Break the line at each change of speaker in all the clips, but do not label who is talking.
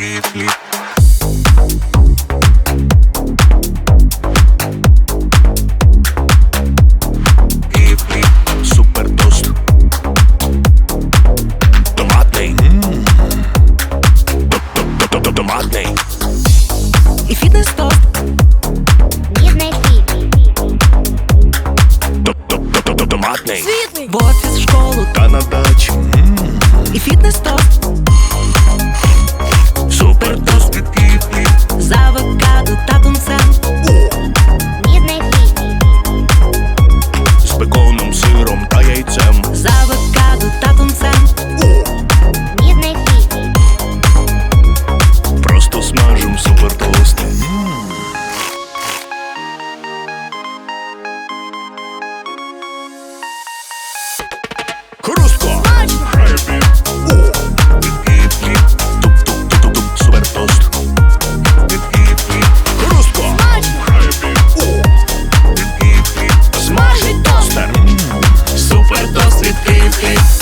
Київслід. Київслід.
Супер тост. Томатний. Томатний.
І фітнес тост.
Бідний фіт.
Томатний.
Світний. В офіс, в школу.
Та на дачу. Хрустко! Супер тост.
Хліб.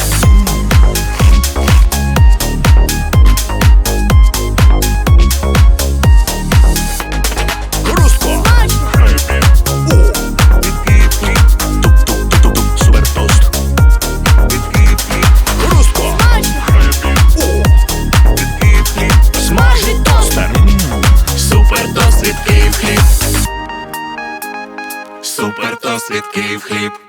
Супер то слідків хліб.